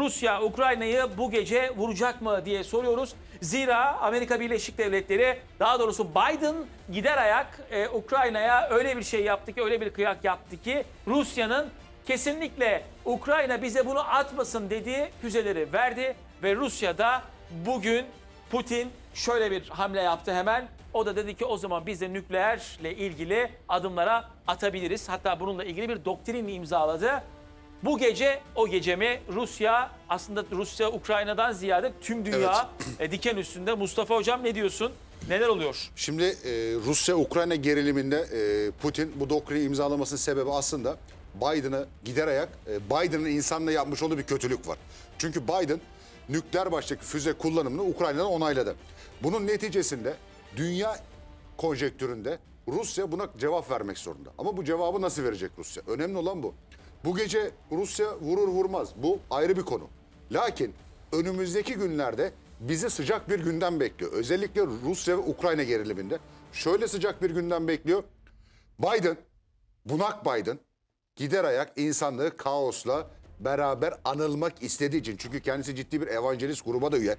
Rusya Ukrayna'yı bu gece vuracak mı diye soruyoruz. Zira Amerika Birleşik Devletleri daha doğrusu Biden gider ayak e, Ukrayna'ya öyle bir şey yaptı ki öyle bir kıyak yaptı ki Rusya'nın kesinlikle Ukrayna bize bunu atmasın dediği füzeleri verdi ve Rusya'da bugün Putin şöyle bir hamle yaptı hemen. O da dedi ki o zaman biz de nükleerle ilgili adımlara atabiliriz. Hatta bununla ilgili bir doktrin imzaladı. Bu gece o gece mi Rusya aslında Rusya Ukrayna'dan ziyade tüm dünya e, diken üstünde. Mustafa Hocam ne diyorsun? Neler oluyor? Şimdi e, Rusya-Ukrayna geriliminde e, Putin bu doktrini imzalamasının sebebi aslında Biden'ı gider ayak, e, Biden'ın insanla yapmış olduğu bir kötülük var. Çünkü Biden nükleer başlıklı füze kullanımını Ukrayna'dan onayladı. Bunun neticesinde dünya konjektüründe Rusya buna cevap vermek zorunda. Ama bu cevabı nasıl verecek Rusya? Önemli olan bu. Bu gece Rusya vurur vurmaz. Bu ayrı bir konu. Lakin önümüzdeki günlerde bizi sıcak bir gündem bekliyor. Özellikle Rusya ve Ukrayna geriliminde. Şöyle sıcak bir gündem bekliyor. Biden, bunak Biden gider ayak insanlığı kaosla beraber anılmak istediği için. Çünkü kendisi ciddi bir evangelist gruba da üye.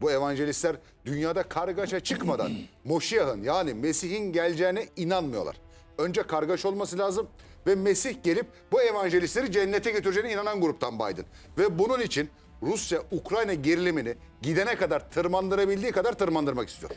Bu evangelistler dünyada kargaşa çıkmadan Moşiyah'ın yani Mesih'in geleceğine inanmıyorlar. Önce kargaşa olması lazım ve Mesih gelip bu evangelistleri cennete götüreceğine inanan gruptan Biden. Ve bunun için Rusya-Ukrayna gerilimini gidene kadar tırmandırabildiği kadar tırmandırmak istiyor.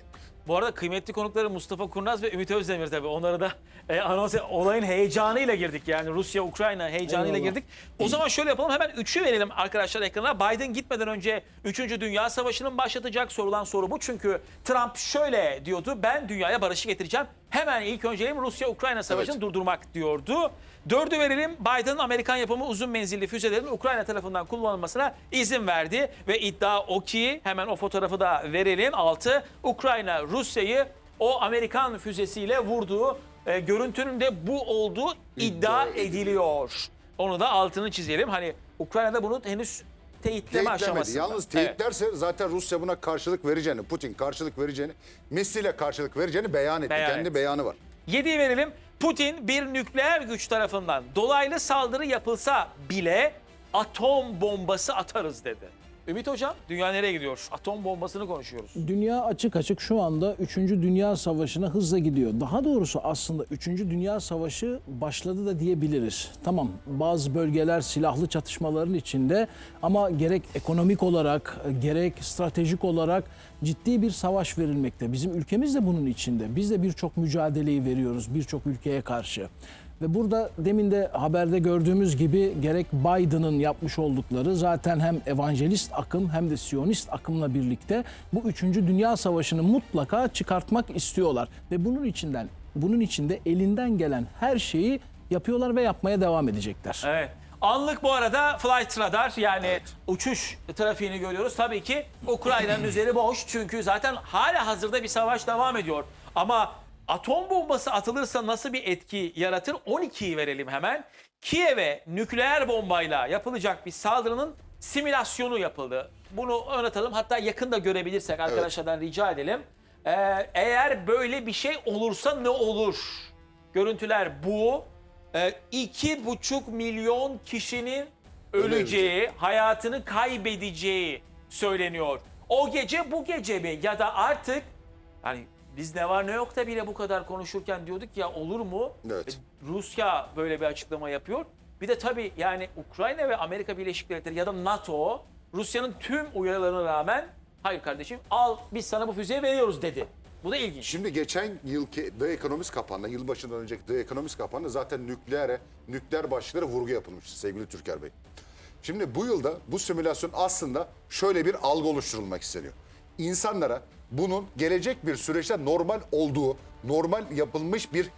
Bu arada kıymetli konukları Mustafa Kurnaz ve Ümit Özdemir tabii. Onları da e, anons olayın heyecanıyla girdik yani Rusya-Ukrayna heyecanıyla Eyvallah. girdik. O zaman şöyle yapalım hemen üçü verelim arkadaşlar ekrana. Biden gitmeden önce 3. Dünya Savaşı'nın başlatacak sorulan soru bu. Çünkü Trump şöyle diyordu ben dünyaya barışı getireceğim. Hemen ilk önceliğim Rusya-Ukrayna Savaşı'nı Evet. durdurmak diyordu. Dördü verelim Biden Amerikan yapımı uzun menzilli füzelerin Ukrayna tarafından kullanılmasına izin verdi. Ve iddia o ki hemen o fotoğrafı da verelim. Altı Ukrayna Rusya'yı o Amerikan füzesiyle vurduğu e, görüntünün de bu olduğu iddia, ediliyor. Onu da altını çizelim. Hani Ukrayna'da bunu henüz teyitleme Teyitlemedi. aşamasında. Yalnız teyitlerse zaten Rusya buna karşılık vereceğini, Putin karşılık vereceğini, Mesih'le karşılık vereceğini beyan etti. Beyan Kendi etti. beyanı var. 7'yi verelim. Putin bir nükleer güç tarafından dolaylı saldırı yapılsa bile atom bombası atarız dedi. Ümit Hocam dünya nereye gidiyor? Atom bombasını konuşuyoruz. Dünya açık açık şu anda 3. Dünya Savaşı'na hızla gidiyor. Daha doğrusu aslında 3. Dünya Savaşı başladı da diyebiliriz. Tamam bazı bölgeler silahlı çatışmaların içinde ama gerek ekonomik olarak gerek stratejik olarak ciddi bir savaş verilmekte. Bizim ülkemiz de bunun içinde. Biz de birçok mücadeleyi veriyoruz birçok ülkeye karşı. Ve burada demin de haberde gördüğümüz gibi gerek Biden'ın yapmış oldukları zaten hem evangelist akım hem de siyonist akımla birlikte bu 3. Dünya Savaşı'nı mutlaka çıkartmak istiyorlar. Ve bunun içinden bunun içinde elinden gelen her şeyi yapıyorlar ve yapmaya devam edecekler. Evet. Anlık bu arada flight radar yani uçuş trafiğini görüyoruz. Tabii ki Ukrayna'nın üzeri boş çünkü zaten hala hazırda bir savaş devam ediyor. Ama atom bombası atılırsa nasıl bir etki yaratır? 12'yi verelim hemen. Kiev'e nükleer bombayla yapılacak bir saldırının simülasyonu yapıldı. Bunu anlatalım hatta yakında görebilirsek arkadaşlardan rica edelim. Ee, eğer böyle bir şey olursa ne olur? Görüntüler bu. Ee, iki buçuk milyon kişinin öleceği, hayatını kaybedeceği söyleniyor. O gece bu gece mi? Ya da artık hani biz ne var ne yok da bile bu kadar konuşurken diyorduk ya olur mu? Evet. E, Rusya böyle bir açıklama yapıyor. Bir de tabii yani Ukrayna ve Amerika Birleşik Devletleri ya da NATO Rusya'nın tüm uyarılarına rağmen hayır kardeşim al biz sana bu füzeyi veriyoruz dedi. Bu da ilginç. Şimdi geçen yılki The Economist kapanında, yılbaşından önceki The Economist kapanında zaten nükleere, nükleer başlıklara vurgu yapılmıştı sevgili Türker Bey. Şimdi bu yılda bu simülasyon aslında şöyle bir algı oluşturulmak isteniyor. İnsanlara bunun gelecek bir süreçte normal olduğu, normal yapılmış bir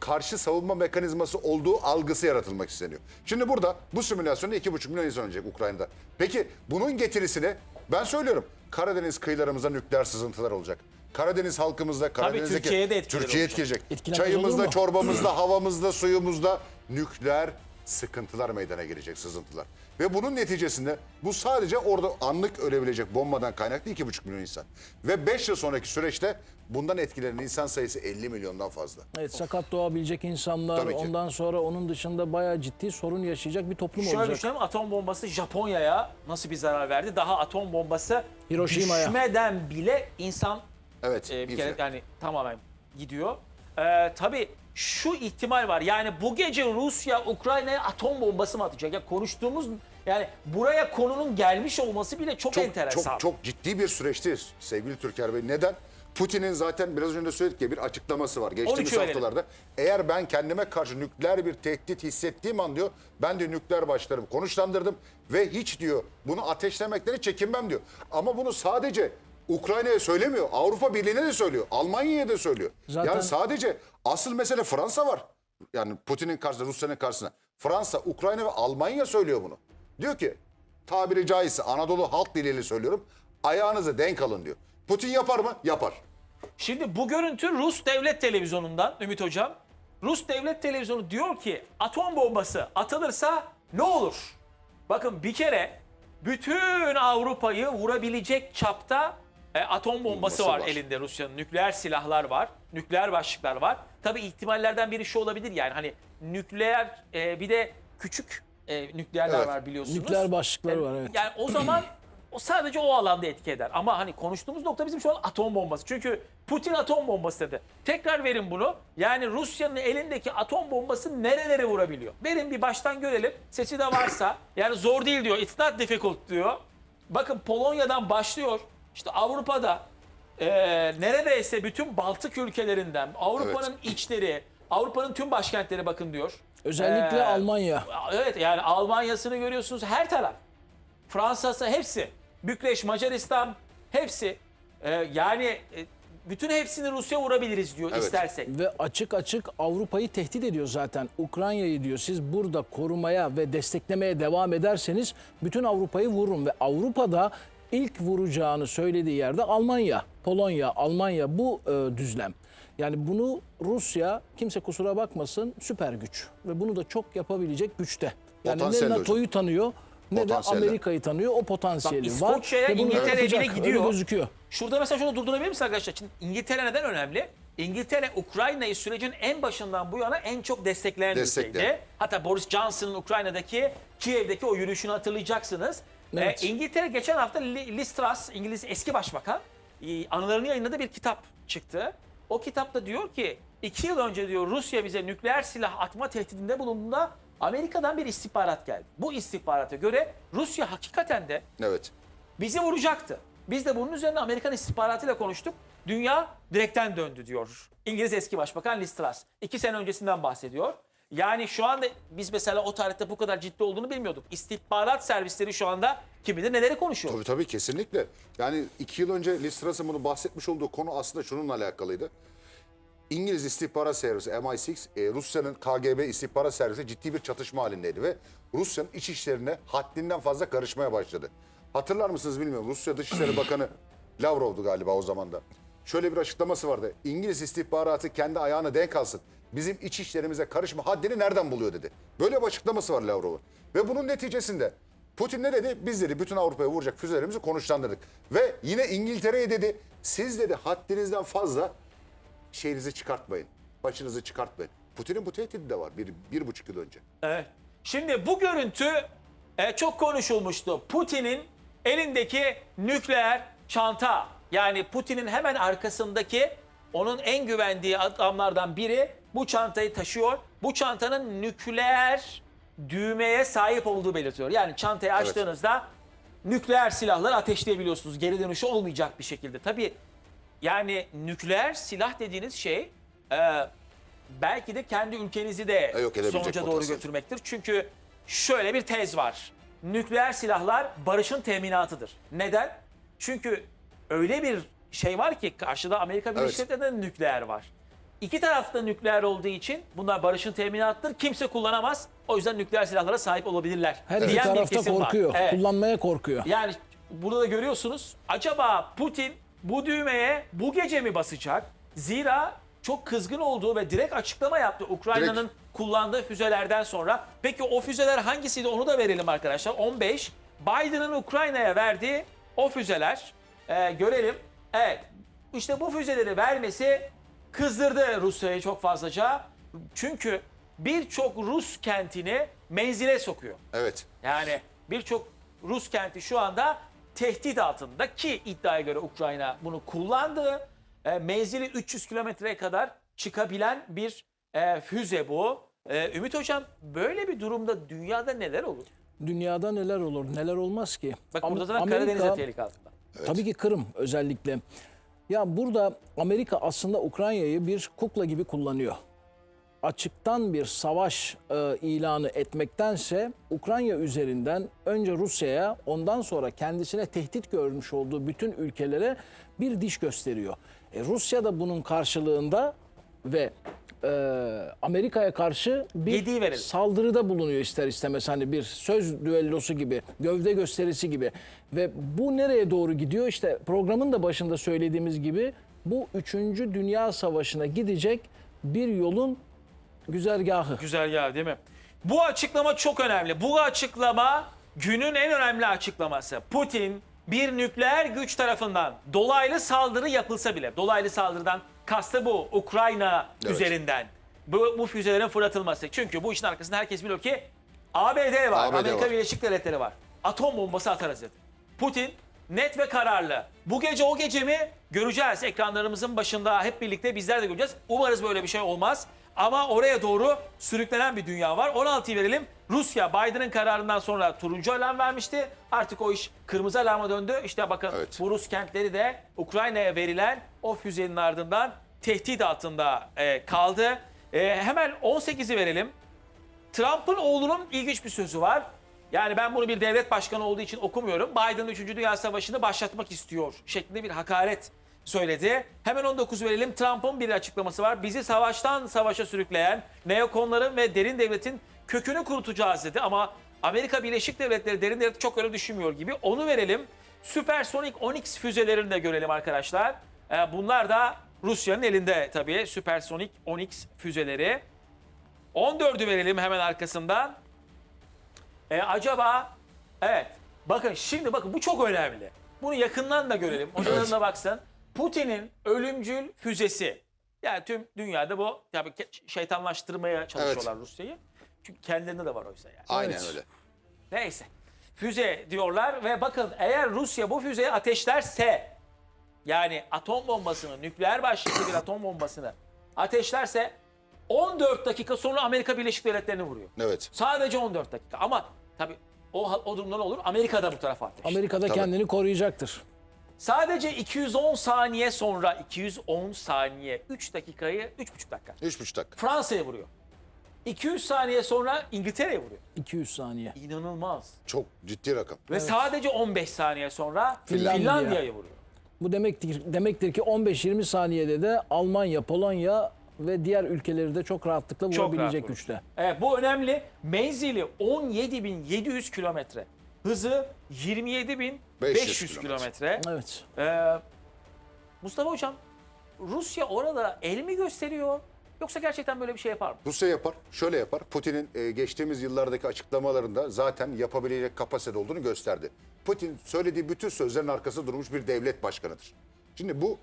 karşı savunma mekanizması olduğu algısı yaratılmak isteniyor. Şimdi burada bu simülasyonda 2,5 milyon insan ölecek Ukrayna'da. Peki bunun getirisine ben söylüyorum Karadeniz kıyılarımızda nükleer sızıntılar olacak. Karadeniz halkımızda, Karadeniz'deki Türkiye'ye de Türkiye olacak. etkileyecek. Olur Çayımızda, mu? çorbamızda, havamızda, suyumuzda nükleer sıkıntılar meydana gelecek, sızıntılar. Ve bunun neticesinde bu sadece orada anlık ölebilecek bombadan kaynaklı 2,5 milyon insan. Ve 5 yıl sonraki süreçte bundan etkilenen insan sayısı 50 milyondan fazla. Evet sakat doğabilecek insanlar ondan sonra onun dışında bayağı ciddi sorun yaşayacak bir toplum Şöyle olacak. düşünelim atom bombası Japonya'ya nasıl bir zarar verdi? Daha atom bombası Hiroşima'ya. düşmeden bile insan Evet. e, bir kere yani tamamen gidiyor. Ee, tabii şu ihtimal var. Yani bu gece Rusya Ukrayna'ya atom bombası mı atacak? Ya konuştuğumuz yani buraya konunun gelmiş olması bile çok, çok, enteresan. çok, çok ciddi bir süreçteyiz sevgili Türker Bey. Neden? Putin'in zaten biraz önce söyledik ya bir açıklaması var. Geçtiğimiz 13'ü verelim. haftalarda eğer ben kendime karşı nükleer bir tehdit hissettiğim an diyor ben de nükleer başlarım konuşlandırdım ve hiç diyor bunu ateşlemekten hiç çekinmem diyor. Ama bunu sadece Ukrayna'ya söylemiyor. Avrupa Birliği'ne de söylüyor. Almanya'ya da söylüyor. Zaten- Yani sadece asıl mesele Fransa var. Yani Putin'in karşısında Rusya'nın karşısında. Fransa, Ukrayna ve Almanya söylüyor bunu. Diyor ki tabiri caizse Anadolu halk diliyle söylüyorum. Ayağınızı denk alın diyor. Putin yapar mı? Yapar. Şimdi bu görüntü Rus devlet televizyonundan Ümit Hocam. Rus devlet televizyonu diyor ki atom bombası atılırsa ne olur? Bakın bir kere bütün Avrupa'yı vurabilecek çapta e, atom bombası Bombası var, var. elinde Rusya'nın. Nükleer silahlar var, nükleer başlıklar var. Tabii ihtimallerden biri şu olabilir yani hani nükleer e, bir de küçük e, nükleerler Evet. var biliyorsunuz. Nükleer başlıkları var evet. Yani o zaman o sadece o alanda etki eder. Ama hani konuştuğumuz nokta bizim şu an atom bombası. Çünkü Putin atom bombası dedi. Tekrar verin bunu. Yani Rusya'nın elindeki atom bombası nerelere vurabiliyor? Verin bir baştan görelim. Sesi de varsa. Yani zor değil diyor. It's not difficult diyor. Bakın Polonya'dan başlıyor. İşte Avrupa'da e, neredeyse bütün Baltık ülkelerinden, Avrupa'nın içleri, Avrupa'nın tüm başkentleri bakın diyor. Özellikle Ee, Almanya. Evet yani Almanya'sını görüyorsunuz her taraf. Fransa'sı hepsi. Bükreş, Macaristan hepsi. Ee, yani e, bütün hepsini Rusya vurabiliriz diyor Evet. istersek. Ve açık açık Avrupa'yı tehdit ediyor zaten. Ukrayna'yı diyor siz burada korumaya ve desteklemeye devam ederseniz bütün Avrupa'yı vururum. Ve Avrupa'da ilk vuracağını söylediği yerde Almanya, Polonya, Almanya bu e, düzlem. Yani bunu Rusya kimse kusura bakmasın süper güç ve bunu da çok yapabilecek güçte. Yani ne. NATO'yu tanıyor ne de. Amerika'yı tanıyor. O potansiyeli Bak, var. İskoçya'ya, ve bunu İngiltere'ye bile yapacak. Öyle gidiyor. gözüküyor. Şurada mesela şunu durdurabilir misin arkadaşlar? Şimdi İngiltere neden önemli? İngiltere Ukrayna'yı sürecin en başından bu yana en çok destekleyen Destekleyen. ülkeydi. Hatta Boris Johnson'ın Ukrayna'daki Kiev'deki o yürüyüşünü hatırlayacaksınız. Evet. Ee, İngiltere geçen hafta Li- Liz Truss, İngiliz eski başbakan, e, anılarını yayınladığı bir kitap çıktı. O kitapta diyor ki iki yıl önce diyor Rusya bize nükleer silah atma tehdidinde bulunduğunda Amerika'dan bir istihbarat geldi. Bu istihbarata göre Rusya hakikaten de Evet. bizi vuracaktı. Biz de bunun üzerine Amerikan istihbaratıyla konuştuk. Dünya direkten döndü diyor. İngiliz eski başbakan Liz Truss. İki sene öncesinden bahsediyor. Yani şu anda biz mesela o tarihte bu kadar ciddi olduğunu bilmiyorduk. İstihbarat servisleri şu anda kim bilir neleri konuşuyor. Tabii tabii kesinlikle. Yani iki yıl önce Liz Truss'ın bunu bahsetmiş olduğu konu aslında şununla alakalıydı. İngiliz istihbarat servisi MI6, e, Rusya'nın KGB istihbarat servisi ciddi bir çatışma halindeydi ve Rusya'nın iç işlerine haddinden fazla karışmaya başladı. Hatırlar mısınız bilmiyorum. Rusya Dışişleri Bakanı Lavrov'du galiba o zaman da. Şöyle bir açıklaması vardı. İngiliz istihbaratı kendi ayağına denk alsın. Bizim iç işlerimize karışma haddini nereden buluyor dedi. Böyle bir açıklaması var Lavrov'un. Ve bunun neticesinde Putin ne dedi? Biz dedi bütün Avrupa'ya vuracak füzelerimizi konuşlandırdık. Ve yine İngiltere'ye dedi siz dedi haddinizden fazla şeyinizi çıkartmayın. Başınızı çıkartmayın. Putin'in bu tehdidi de var bir, bir buçuk yıl önce. Evet. Şimdi bu görüntü e, çok konuşulmuştu. Putin'in elindeki nükleer çanta. Yani Putin'in hemen arkasındaki onun en güvendiği adamlardan biri bu çantayı taşıyor. Bu çantanın nükleer düğmeye sahip olduğu belirtiyor. Yani çantayı açtığınızda nükleer silahları ateşleyebiliyorsunuz. Geri dönüşü olmayacak bir şekilde. Tabii yani nükleer silah dediğiniz şey e, belki de kendi ülkenizi de E, yok edebilecek sonuca doğru potansiyel. götürmektir. Çünkü şöyle bir tez var. Nükleer silahlar barışın teminatıdır. Neden? Çünkü öyle bir şey var ki karşıda Amerika Birleşik Evet. Devletleri'nde de nükleer var. İki tarafta nükleer olduğu için bunlar barışın teminatıdır. Kimse kullanamaz. O yüzden nükleer silahlara sahip olabilirler. Her iki diyen bir tarafta kesim var. korkuyor. Evet. Kullanmaya korkuyor. Yani burada da görüyorsunuz. Acaba Putin bu düğmeye bu gece mi basacak? Zira çok kızgın olduğu ve direkt açıklama yaptı Ukrayna'nın kullandığı füzelerden sonra. Peki o füzeler hangisiydi onu da verelim arkadaşlar. 15 Biden'ın Ukrayna'ya verdiği o füzeler. Ee, görelim. Evet işte bu füzeleri vermesi kızdırdı Rusya'yı çok fazlaca. Çünkü birçok Rus kentini menzile sokuyor. Evet. Yani birçok Rus kenti şu anda tehdit altında ki iddiaya göre Ukrayna bunu kullandı. E, menzili 300 kilometreye kadar çıkabilen bir e, füze bu. E, Ümit Hocam böyle bir durumda dünyada neler olur? Dünyada neler olur, neler olmaz ki? Bak burada da Amerika- Karadeniz'e tehlike altında. Tabii ki Kırım özellikle. Ya burada Amerika aslında Ukrayna'yı bir kukla gibi kullanıyor. Açıktan bir savaş e, ilanı etmektense Ukrayna üzerinden önce Rusya'ya ondan sonra kendisine tehdit görmüş olduğu bütün ülkelere bir diş gösteriyor. E, Rusya da bunun karşılığında ve e, Amerika'ya karşı bir saldırıda bulunuyor ister istemez hani bir söz düellosu gibi, gövde gösterisi gibi ve bu nereye doğru gidiyor? İşte programın da başında söylediğimiz gibi bu 3. Dünya Savaşı'na gidecek bir yolun güzergahı. Güzel ya değil mi? Bu açıklama çok önemli. Bu açıklama günün en önemli açıklaması. Putin bir nükleer güç tarafından dolaylı saldırı yapılsa bile, dolaylı saldırıdan kastı bu Ukrayna Evet. üzerinden. Bu, bu füzelerin fırlatılması. Çünkü bu işin arkasında herkes biliyor ki ABD var, ABD Amerika var. Birleşik Devletleri var. Atom bombası atarız dedi. Putin net ve kararlı. Bu gece o gece mi göreceğiz ekranlarımızın başında hep birlikte bizler de göreceğiz. Umarız böyle bir şey olmaz. Ama oraya doğru sürüklenen bir dünya var. 16'yı verelim. Rusya Biden'ın kararından sonra turuncu alarm vermişti. Artık o iş kırmızı alarma döndü. İşte bakın Evet. bu Rus kentleri de Ukrayna'ya verilen o füzenin ardından tehdit altında e, kaldı. E, hemen 18'i verelim. Trump'ın oğlunun ilginç bir sözü var. Yani ben bunu bir devlet başkanı olduğu için okumuyorum. Biden 3. Dünya Savaşı'nı başlatmak istiyor şeklinde bir hakaret söyledi. Hemen 19 verelim. Trump'ın bir açıklaması var. Bizi savaştan savaşa sürükleyen neokonların ve derin devletin kökünü kurutacağız dedi. Ama Amerika Birleşik Devletleri derin devlet çok öyle düşünmüyor gibi. Onu verelim. Süpersonik Onyx füzelerini de görelim arkadaşlar. Ee, bunlar da Rusya'nın elinde tabii. Süpersonik Onyx füzeleri. 14'ü verelim hemen arkasından. E, acaba evet bakın şimdi bakın bu çok önemli. Bunu yakından da görelim. Hocalarım Evet. da baksın. Putin'in ölümcül füzesi. Yani tüm dünyada bu tabii şeytanlaştırmaya çalışıyorlar Rusya'yı. Çünkü kendilerinde de var oysa yani. Aynen Evet. öyle. Neyse. Füze diyorlar ve bakın eğer Rusya bu füzeyi ateşlerse yani atom bombasını, nükleer başlıklı bir atom bombasını ateşlerse 14 dakika sonra Amerika Birleşik Devletleri'ni vuruyor. Evet. Sadece 14 dakika ama tabii o, o durumda ne olur? Amerika da bu tarafa ateşler. Amerika'da Tabii. kendini koruyacaktır. Sadece 210 saniye sonra 210 saniye 3 dakikayı 3,5 dakika 3,5 dakika. Fransa'ya vuruyor. 200 saniye sonra İngiltere'ye vuruyor. 200 saniye. İnanılmaz. Çok ciddi rakam. Ve sadece 15 saniye sonra Finlandiya. Finlandiya'yı vuruyor. Bu demektir, demektir ki 15-20 saniyede de Almanya, Polonya ve diğer ülkeleri de çok rahatlıkla Çok vurabilecek rahat vurur. güçte. Evet bu önemli. Menzili 17.700 kilometre. Hızı 27.500 500 kilometre. Evet. Ee, Mustafa Hocam Rusya orada el mi gösteriyor? Yoksa gerçekten böyle bir şey yapar mı? Rusya yapar, şöyle yapar. Putin'in e, geçtiğimiz yıllardaki açıklamalarında zaten yapabilecek kapasite olduğunu gösterdi. Putin söylediği bütün sözlerin arkasında durmuş bir devlet başkanıdır. Şimdi bu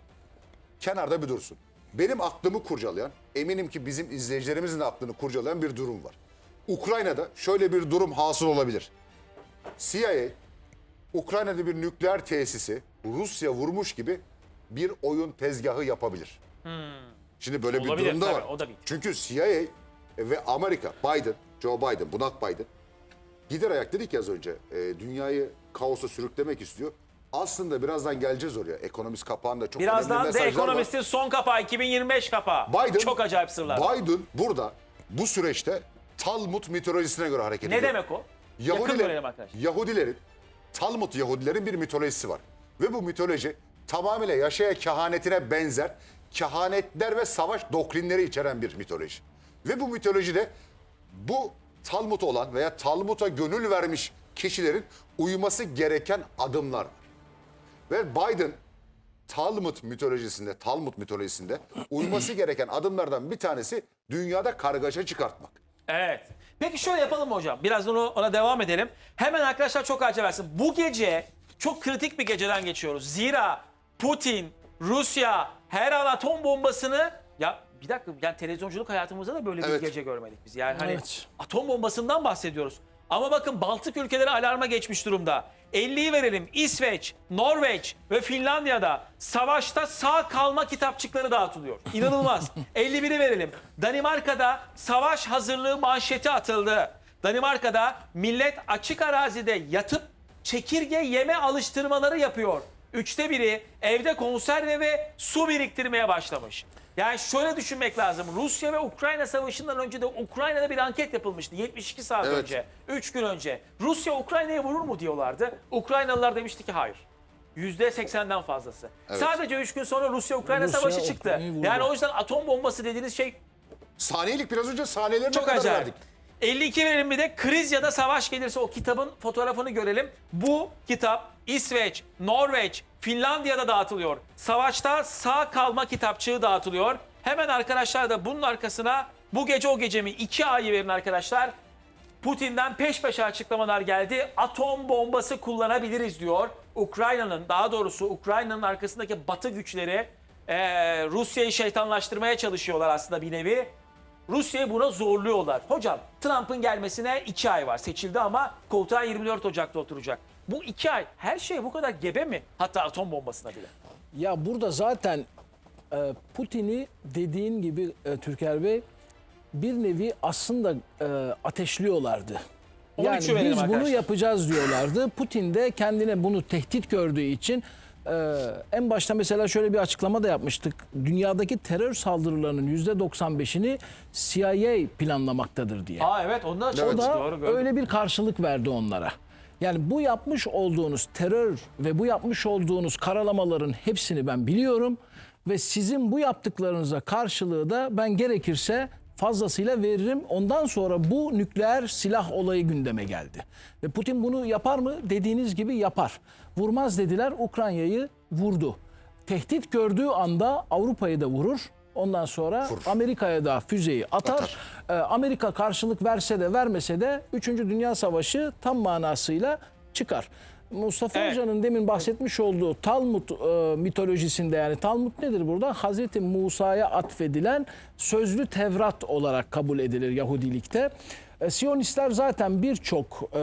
kenarda bir dursun. Benim aklımı kurcalayan, eminim ki bizim izleyicilerimizin de aklını kurcalayan bir durum var. Ukrayna'da şöyle bir durum hasıl olabilir. CIA, Ukrayna'da bir nükleer tesisi Rusya vurmuş gibi bir oyun tezgahı yapabilir. Şimdi böyle Olabilir, bir durumda tabii, var. o da bir. Çünkü CIA ve Amerika, Biden, Joe Biden, bunak Biden gider ayak dedik ya az önce e, dünyayı kaosa sürüklemek istiyor. Aslında birazdan geleceğiz oraya. Ekonomist kapağında çok önemli Birazdan The mesajlar var. Economist'in son kapağı 2025 kapağı. Biden, Çok acayip sırlar. Biden burada bu süreçte Talmud mitolojisine göre hareket ne ediyor. demek o? Yakın Yahudiler, arkadaşlar. Yahudilerin, Talmud Yahudilerin bir mitolojisi var. Ve bu mitoloji tamamıyla yaşaya kehanetine benzer, kehanetler ve savaş doktrinleri içeren bir mitoloji. Ve bu mitolojide bu Talmud olan veya Talmud'a gönül vermiş kişilerin uyması gereken adımlar var. Ve Biden Talmud mitolojisinde, Talmud mitolojisinde uyması gereken adımlardan bir tanesi dünyada kargaşa çıkartmak. Evet. Peki şöyle yapalım mı hocam? Birazdan ona, ona devam edelim. Hemen arkadaşlar çok acele versin. Bu gece çok kritik bir geceden geçiyoruz. Zira Putin, Rusya her an atom bombasını ya bir dakika yani televizyonculuk hayatımızda da böyle bir Evet. gece görmedik biz. Yani hani Evet. atom bombasından bahsediyoruz. Ama bakın Baltık ülkeleri alarma geçmiş durumda. 50'yi verelim. İsveç, Norveç ve Finlandiya'da savaşta sağ kalma kitapçıkları dağıtılıyor. İnanılmaz. 51'i verelim. Danimarka'da savaş hazırlığı manşeti atıldı. Danimarka'da millet açık arazide yatıp çekirge yeme alıştırmaları yapıyor. Üçte biri evde konserve ve su biriktirmeye başlamış. Yani şöyle düşünmek lazım. Rusya ve Ukrayna savaşından önce de Ukrayna'da bir anket yapılmıştı. 72 saat Evet. önce, 3 gün önce. Rusya Ukrayna'ya vurur mu diyorlardı. Ukraynalılar demişti ki hayır. %80'den fazlası. Sadece 3 gün sonra Rusya-Ukrayna Rusya savaşı çıktı. Ukrayna'yı vurdu. Yani o yüzden atom bombası dediğiniz şey Saniyelik biraz önce saniyelerine çok kadar acayip. verdik. 52 verelim bir de kriz ya da savaş gelirse o kitabın fotoğrafını görelim. Bu kitap İsveç, Norveç, Finlandiya'da dağıtılıyor. Savaşta sağ kalma kitapçığı dağıtılıyor. Hemen arkadaşlar da bunun arkasına bu gece o gece mi 2 ayı verin arkadaşlar. Putin'den peş peşe açıklamalar geldi. Atom bombası kullanabiliriz diyor. Ukrayna'nın daha doğrusu Ukrayna'nın arkasındaki batı güçleri eee, Rusya'yı şeytanlaştırmaya çalışıyorlar aslında bir nevi. Rusya'yı buna zorluyorlar. Hocam Trump'ın gelmesine 2 ay var. Seçildi ama koltuğa 24 Ocak'ta oturacak. Bu 2 ay her şey bu kadar gebe mi? Hatta atom bombasına bile. Ya burada zaten e, Putin'i dediğin gibi e, Türker Bey bir nevi aslında e, ateşliyorlardı. Yani biz bunu arkadaşlar. yapacağız diyorlardı. Putin de kendine bunu tehdit gördüğü için e, en başta mesela şöyle bir açıklama da yapmıştık. Dünyadaki terör saldırılarının %95'ini CIA planlamaktadır diye. Aa evet onda O çok da doğru gördüm. öyle bir karşılık verdi onlara. Yani bu yapmış olduğunuz terör ve bu yapmış olduğunuz karalamaların hepsini ben biliyorum ve sizin bu yaptıklarınıza karşılığı da ben gerekirse fazlasıyla veririm. Ondan sonra bu nükleer silah olayı gündeme geldi. Ve Putin bunu yapar mı? Dediğiniz gibi yapar. Vurmaz dediler Ukrayna'yı vurdu. Tehdit gördüğü anda Avrupa'yı da vurur. Ondan sonra Amerika'ya da füzeyi atar. Ee, Amerika karşılık verse de vermese de 3. Dünya Savaşı tam manasıyla çıkar. Mustafa Evet. Hoca'nın demin bahsetmiş olduğu Talmud e, mitolojisinde yani Talmud nedir burada? Hazreti Musa'ya atfedilen sözlü Tevrat olarak kabul edilir Yahudilikte. E, Siyonistler zaten birçok e,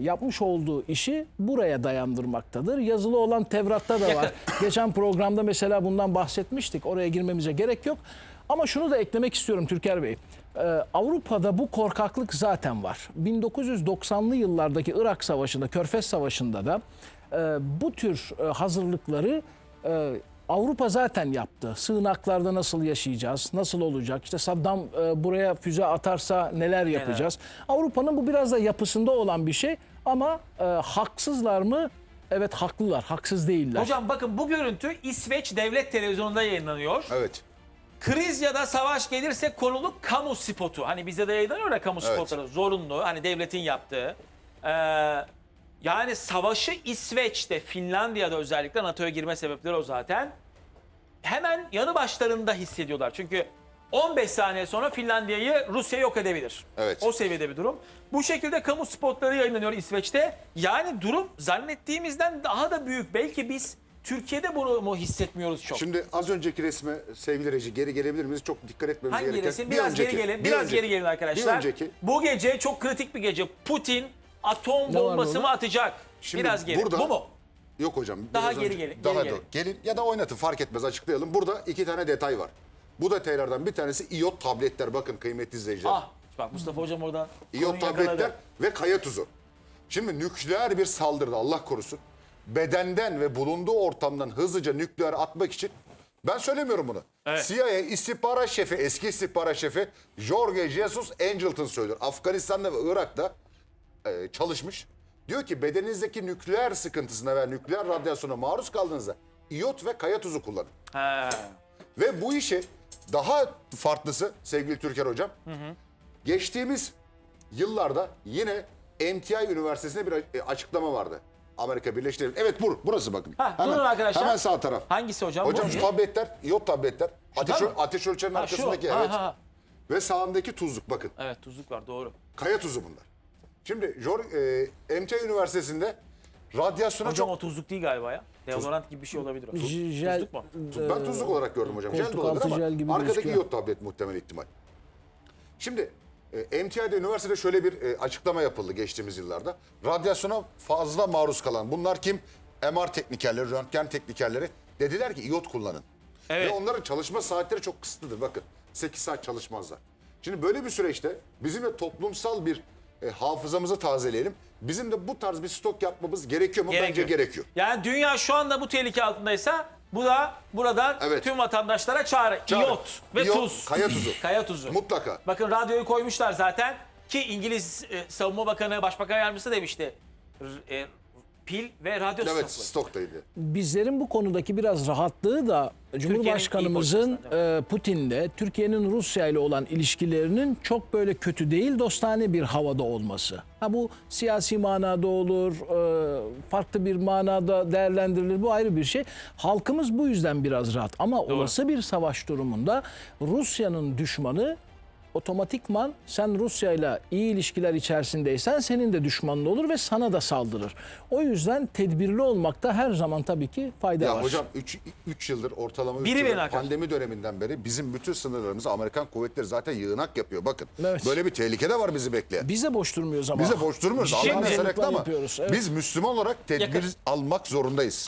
yapmış olduğu işi buraya dayandırmaktadır. Yazılı olan Tevrat'ta da var. Geçen programda mesela bundan bahsetmiştik. Oraya girmemize gerek yok. Ama şunu da eklemek istiyorum Türker Bey. Ee, Avrupa'da bu korkaklık zaten var. 1990'lı yıllardaki Irak Savaşı'nda, Körfez Savaşı'nda da e, bu tür e, hazırlıkları e, Avrupa zaten yaptı. Sığınaklarda nasıl yaşayacağız, nasıl olacak? İşte Saddam e, buraya füze atarsa neler yapacağız? Avrupa'nın bu biraz da yapısında olan bir şey ama e, haksızlar mı? Evet haklılar, haksız değiller. Hocam bakın bu görüntü İsveç Devlet Televizyonu'nda yayınlanıyor. Evet. Kriz ya da savaş gelirse konulu kamu spotu. Hani bizde de yayınlanıyor ya kamu Evet. spotları zorunlu. Hani devletin yaptığı. Ee, yani savaşı İsveç'te, Finlandiya'da özellikle NATO'ya girme sebepleri o zaten. Hemen yanı başlarında hissediyorlar. Çünkü 15 saniye sonra Finlandiya'yı Rusya yok edebilir. Evet. O seviyede bir durum. Bu şekilde kamu spotları yayınlanıyor İsveç'te. Yani durum zannettiğimizden daha da büyük. Belki biz Türkiye'de bunu mu hissetmiyoruz çok? Şimdi az önceki resme sevgili reji geri gelebilir miyiz? Çok dikkat etmemiz Hangi gereken. resim? Bir Biraz önceki- geri gelin. bir Biraz önceki- geri gelin arkadaşlar. Bir önceki. Bu gece çok kritik bir gece. Putin atom bombası mı atacak? Şimdi Biraz geri. burada- Bu mu? Yok hocam. Daha geri önce- gelin, Daha geri gelin. gelin ya da oynatın fark etmez açıklayalım. Burada iki tane detay var. Bu detaylardan bir tanesi iyot tabletler bakın kıymetli izleyiciler. Ah bak Mustafa hocam oradan İyot konuyu yakaladı. tabletler ve kaya tuzu. Şimdi nükleer bir saldırıda Allah korusun bedenden ve bulunduğu ortamdan hızlıca nükleer atmak için ben söylemiyorum bunu. Evet. CIA istihbarat şefi, eski istihbarat şefi Jorge Jesus Angleton söylüyor. Afganistan'da ve Irak'ta e, çalışmış. Diyor ki bedeninizdeki nükleer sıkıntısına ve nükleer radyasyona maruz kaldığınızda iyot ve kaya tuzu kullanın. He. Ve bu işi daha farklısı sevgili Türker Hocam. Geçtiğimiz yıllarda yine MTI Üniversitesi'nde bir e, açıklama vardı. Amerika Birleşik Devletleri. Evet bur, burası bakın. Ha, hemen, durun arkadaşlar. Hemen sağ taraf. Hangisi hocam? Hocam Bu şu tabletler, iot tabletler. Ateş, mı? ateş ölçerinin Ha, şu. arkasındaki Ha, evet. ha, ha. Ve sağındaki tuzluk bakın. Evet tuzluk var doğru. Kaya tuzu bunlar. Şimdi Jor, e, MT Üniversitesi'nde radyasyona Hocam çok... o tuzluk değil galiba ya. Deodorant gibi bir şey olabilir o. J- Jel, Tuzluk mu? Ben tuzluk olarak gördüm hocam. Jel de olabilir ama jel gibi arkadaki gözüküyor. iot tablet muhtemel ihtimal. Şimdi e, MTI'de üniversitede şöyle bir e, açıklama yapıldı geçtiğimiz yıllarda. Radyasyona fazla maruz kalan bunlar kim? MR teknikerleri, röntgen teknikerleri dediler ki iot kullanın. Evet. Ve onların çalışma saatleri çok kısıtlıdır. Bakın 8 saat çalışmazlar. Şimdi böyle bir süreçte bizim de toplumsal bir e, hafızamızı tazeleyelim. Bizim de bu tarz bir stok yapmamız gerekiyor mu? Bence gerekiyor. Yani dünya şu anda bu tehlike altındaysa bu da buradan Evet. tüm vatandaşlara çağrı. Çağrı. İyot ve İyot, tuz. kaya tuzu. Kaya tuzu. Mutlaka. Bakın radyoyu koymuşlar zaten ki İngiliz e, Savunma Bakanı, Başbakan Yardımcısı demişti. R- e, pil ve radyo Evet stokları. stoktaydı. bizlerin bu konudaki biraz rahatlığı da Cumhurbaşkanımızın e, Putin'le Türkiye'nin Rusya ile olan ilişkilerinin çok böyle kötü değil dostane bir havada olması. Ha bu siyasi manada olur, e, farklı bir manada değerlendirilir. Bu ayrı bir şey. Halkımız bu yüzden biraz rahat. Ama olası bir savaş durumunda Rusya'nın düşmanı otomatikman sen Rusya ile iyi ilişkiler içerisindeysen senin de düşmanın olur ve sana da saldırır. O yüzden tedbirli olmakta her zaman tabii ki fayda Ya var. hocam 3 yıldır ortalama 3 Biri yıldır pandemi döneminden beri bizim bütün sınırlarımızı Amerikan kuvvetleri zaten yığınak yapıyor. Bakın Evet. böyle bir tehlike de var bizi bekleyen. Biz de boş durmuyoruz ama. Biz de boş durmuyoruz. Şimdi- Allah'ın ama evet. biz Müslüman olarak tedbir Yakın. almak zorundayız.